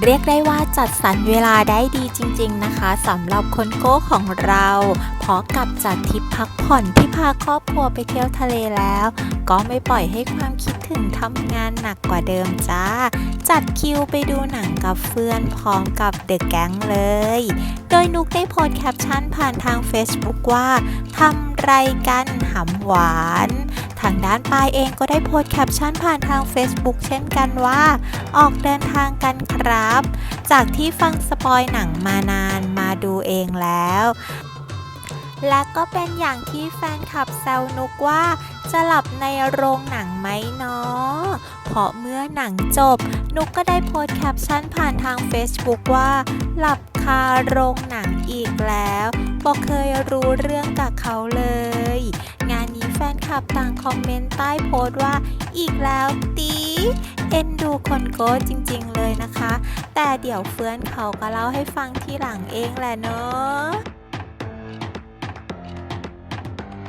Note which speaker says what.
Speaker 1: เรียกได้ว่าจัดสรรเวลาได้ดีจริง ๆนะคะสำหรับคนโก้ของเราเพราะกับจัดทริปพักผ่อนที่พาครอบครัวไปเที่ยวทะเลแล้ว ก็ไม่ปล่อยให้ความคิดถึงทำงานหนักกว่าเดิมจ้า จัดคิวไปดูหนังกับเพื่อนพร้อมกับเดอะแก๊งเลย โดยนุกได้โพสแคปชั่นผ่านทาง Facebook ว่าทำไรกันหำหวานางด้านปายเองก็ได้โพสต์แคปชั่นผ่านทาง Facebook เช่นกันว่า ออกเดินทางกันครับ จากที่ฟังสปอยหนังมานานมาดูเองแล้ว และก็เป็นอย่างที่แฟนคลับแซวนุกว่าจะหลับในโรงหนังไหมเนาะเพราะเมื่อหนังจบ นุกก็ได้โพสต์แคปชั่นผ่านทาง Facebook ว่า หลับคาโรงหนังอีกแล้วบอกเคยรู้เรื่องกับเขาเลย ลับต่างคอมเมนต์ใต้โพสต์ว่า อีกแล้วตีเอ็นดูคนโก้จริงๆเลยนะคะ แต่เดี๋ยวเฟื่อนเขาก็เล่าให้ฟังทีหลังเองแหละเนาะ